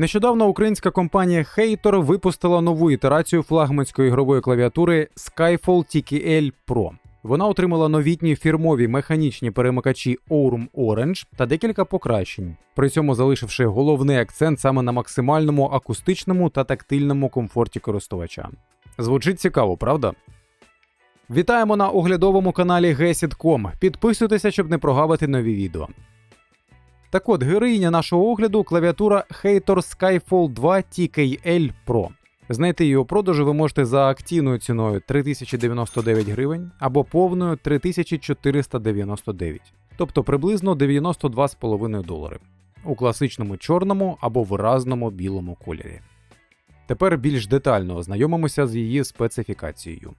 Нещодавно українська компанія Hator випустила нову ітерацію флагманської ігрової клавіатури Skyfall TKL Pro. Вона отримала новітні фірмові механічні перемикачі Aurum Orange та декілька покращень, при цьому залишивши головний акцент саме на максимальному акустичному та тактильному комфорті користувача. Звучить цікаво, правда? Вітаємо на оглядовому каналі Gesit.com. Підписуйтеся, щоб не прогавити нові відео. Так от, героїня нашого огляду клавіатура Hator Skyfall 2 TKL Pro. Знайти її у продажу ви можете за акційною ціною 3099 гривень або повною 3499, тобто приблизно 92,5 долари у класичному чорному або виразному білому кольорі. Тепер більш детально ознайомимося з її специфікацією.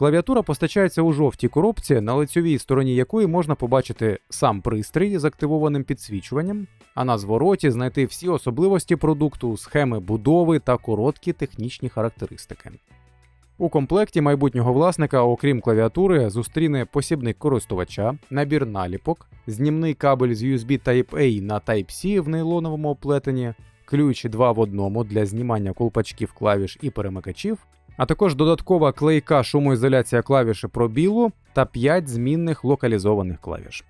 Клавіатура постачається у жовтій коробці, на лицьовій стороні якої можна побачити сам пристрій з активованим підсвічуванням, а на звороті знайти всі особливості продукту, схеми будови та короткі технічні характеристики. У комплекті майбутнього власника, окрім клавіатури, зустріне посібник користувача, набір наліпок, знімний кабель з USB Type-A на Type-C в нейлоновому оплетенні, ключ 2 в одному для знімання колпачків клавіш і перемикачів, а також додаткова клейка шумоізоляція клавіші пробілу та 5 змінних локалізованих клавіш.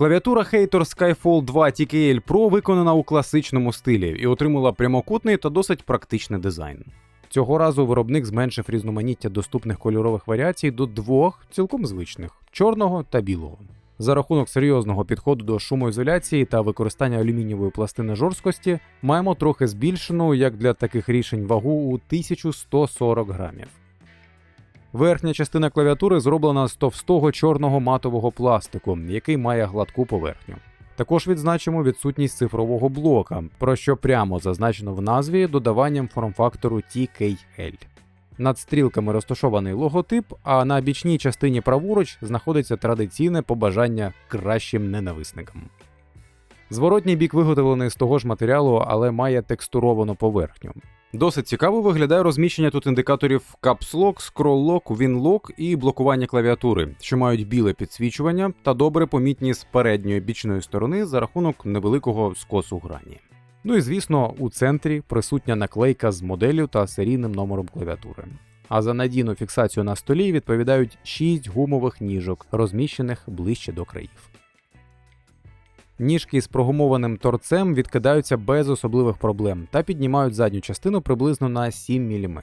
Клавіатура Hator Skyfall 2 TKL Pro виконана у класичному стилі і отримала прямокутний та досить практичний дизайн. Цього разу виробник зменшив різноманіття доступних кольорових варіацій до двох цілком звичних чорного та білого. За рахунок серйозного підходу до шумоізоляції та використання алюмінієвої пластини жорсткості маємо трохи збільшену, як для таких рішень, вагу у 1140 грамів. Верхня частина клавіатури зроблена з товстого чорного матового пластику, який має гладку поверхню. Також відзначимо відсутність цифрового блока, про що прямо зазначено в назві додаванням форм-фактору TKL. Над стрілками розташований логотип, а на бічній частині праворуч знаходиться традиційне побажання кращим ненависникам. Зворотній бік виготовлений з того ж матеріалу, але має текстуровану поверхню. Досить цікаво виглядає розміщення тут індикаторів Caps Lock, Scroll Lock, Win Lock і блокування клавіатури, що мають біле підсвічування та добре помітні з передньої бічної сторони за рахунок невеликого скосу грані. Ну і звісно, у центрі присутня наклейка з моделлю та серійним номером клавіатури. А за надійну фіксацію на столі відповідають 6 гумових ніжок, розміщених ближче до країв. Ніжки з прогумованим торцем відкидаються без особливих проблем та піднімають задню частину приблизно на 7 мм.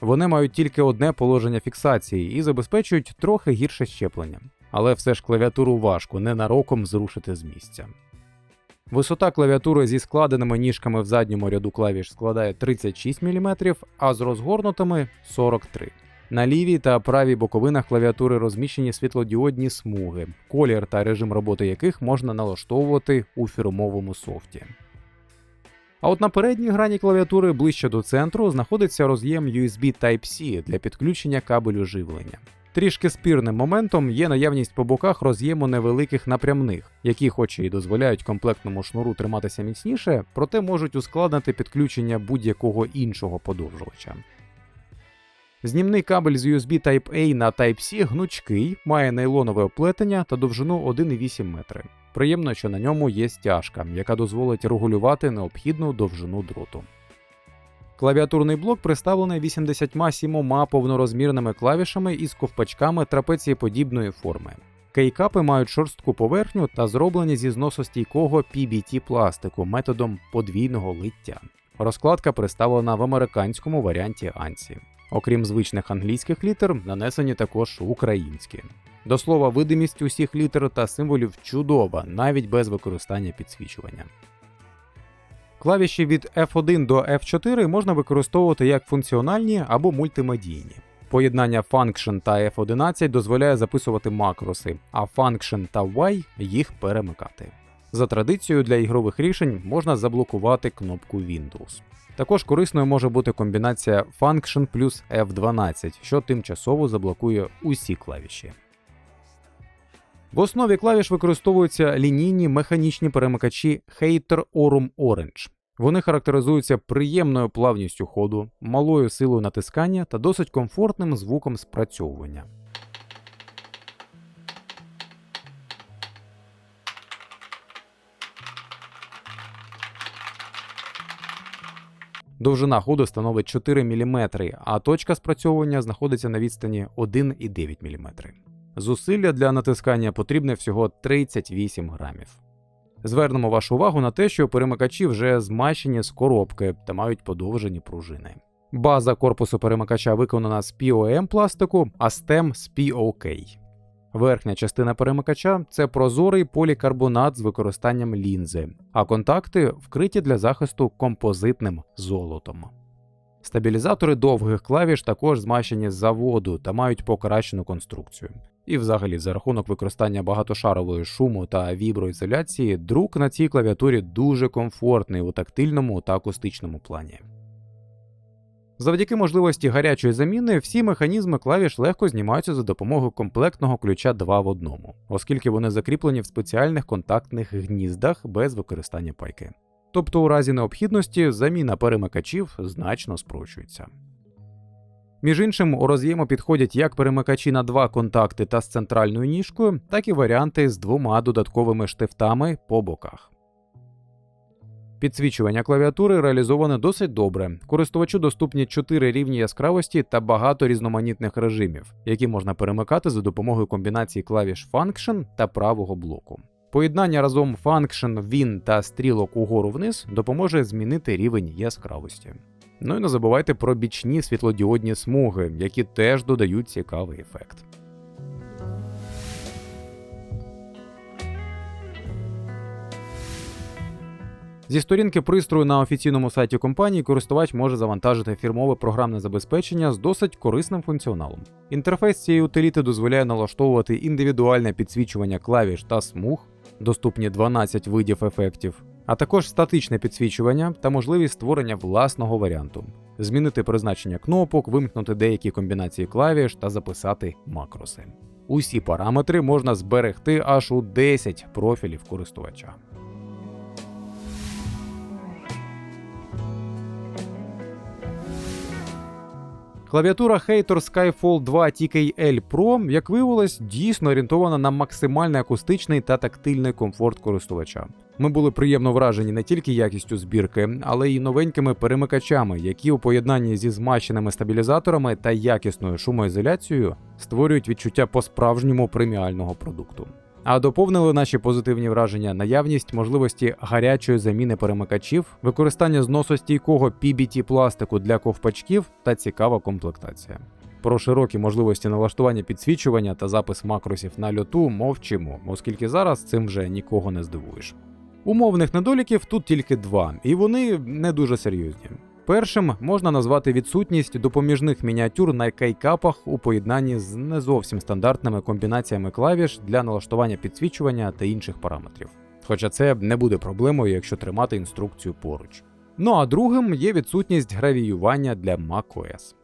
Вони мають тільки одне положення фіксації і забезпечують трохи гірше щеплення, але все ж клавіатуру важко ненароком зрушити з місця. Висота клавіатури зі складеними ніжками в задньому ряду клавіш складає 36 мм, а з розгорнутими 43 На лівій та правій боковинах клавіатури розміщені світлодіодні смуги, колір та режим роботи яких можна налаштовувати у фірмовому софті. А от на передній грані клавіатури ближче до центру знаходиться роз'єм USB Type-C для підключення кабелю живлення. Трішки спірним моментом є наявність по боках роз'єму невеликих напрямних, які, хоч і дозволяють комплектному шнуру триматися міцніше, проте можуть ускладнити підключення будь-якого іншого подовжувача. Знімний кабель з USB Type-A на Type-C гнучкий, має нейлонове оплетення та довжину 1,8 метри. Приємно, що на ньому є стяжка, яка дозволить регулювати необхідну довжину дроту. Клавіатурний блок представлений 87 повнорозмірними клавішами із ковпачками трапецієподібної форми. Кейкапи мають шорстку поверхню та зроблені зі зносостійкого PBT пластику методом подвійного лиття. Розкладка представлена в американському варіанті ANSI. Окрім звичних англійських літер, нанесені також українські. До слова, видимість усіх літер та символів чудова, навіть без використання підсвічування. Клавіші від F1 до F4 можна використовувати як функціональні або мультимедійні. Поєднання Function та F11 дозволяє записувати макроси, а Function та Y їх перемикати. За традицією для ігрових рішень можна заблокувати кнопку Windows. Також корисною може бути комбінація Function плюс F12, що тимчасово заблокує усі клавіші. В основі клавіш використовуються лінійні механічні перемикачі Hater Aurum Orange. Вони характеризуються приємною плавністю ходу, малою силою натискання та досить комфортним звуком спрацьовування. Довжина ходу становить 4 мм, а точка спрацьовування знаходиться на відстані 1,9 мм. Зусилля для натискання потрібне всього 38 грамів. Звернемо вашу увагу на те, що перемикачі вже змащені з коробки та мають подовжені пружини. База корпусу перемикача виконана з POM пластику, а стем з POK. Верхня частина перемикача це прозорий полікарбонат з використанням лінзи, а контакти вкриті для захисту композитним золотом. Стабілізатори довгих клавіш також змащені з заводу та мають покращену конструкцію. І, взагалі, за рахунок використання багатошарової шуму та віброізоляції, друк на цій клавіатурі дуже комфортний у тактильному та акустичному плані. Завдяки можливості гарячої заміни всі механізми клавіш легко знімаються за допомогою комплектного ключа 2 в одному, оскільки вони закріплені в спеціальних контактних гніздах без використання пайки. Тобто, у разі необхідності заміна перемикачів значно спрощується. Між іншим, у роз'єму підходять як перемикачі на два контакти та з центральною ніжкою, так і варіанти з двома додатковими штифтами по боках. Підсвічування клавіатури реалізоване досить добре. Користувачу доступні 4 рівні яскравості та багато різноманітних режимів, які можна перемикати за допомогою комбінації клавіш Function та правого блоку. Поєднання разом Function, Win та стрілок угору вниз допоможе змінити рівень яскравості. Ну і не забувайте про бічні світлодіодні смуги, які теж додають цікавий ефект. Зі сторінки пристрою на офіційному сайті компанії користувач може завантажити фірмове програмне забезпечення з досить корисним функціоналом. Інтерфейс цієї утиліти дозволяє налаштовувати індивідуальне підсвічування клавіш та смуг, доступні 12 видів ефектів, а також статичне підсвічування та можливість створення власного варіанту, змінити призначення кнопок, вимкнути деякі комбінації клавіш та записати макроси. Усі параметри можна зберегти аж у 10 профілів користувача. Клавіатура Hater Skyfall 2 TKL Pro, як виявилось, дійсно орієнтована на максимальний акустичний та тактильний комфорт користувача. Ми були приємно вражені не тільки якістю збірки, але й новенькими перемикачами, які у поєднанні зі змащеними стабілізаторами та якісною шумоізоляцією створюють відчуття по-справжньому преміального продукту. А доповнили наші позитивні враження наявність можливості гарячої заміни перемикачів, використання зносостійкого PBT пластику для ковпачків та цікава комплектація. Про широкі можливості налаштування підсвічування та запис макросів на льоту мовчимо, оскільки зараз цим вже нікого не здивуєш. Умовних недоліків тут тільки два, і вони не дуже серйозні. Першим можна назвати відсутність допоміжних мініатюр на кейкапах у поєднанні з не зовсім стандартними комбінаціями клавіш для налаштування підсвічування та інших параметрів. Хоча це не буде проблемою, якщо тримати інструкцію поруч. Ну а другим є відсутність гравіювання для macOS.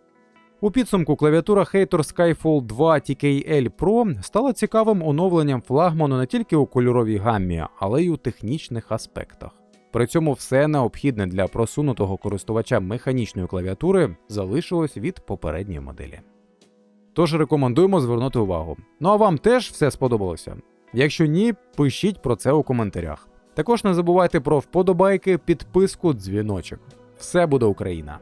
У підсумку клавіатура Hater Skyfall 2 TKL Pro стала цікавим оновленням флагману не тільки у кольоровій гаммі, але й у технічних аспектах. При цьому все необхідне для просунутого користувача механічної клавіатури залишилось від попередньої моделі. Тож рекомендуємо звернути увагу. Ну а вам теж все сподобалося? Якщо ні, пишіть про це у коментарях. Також не забувайте про вподобайки, підписку, дзвіночок. Все буде Україна!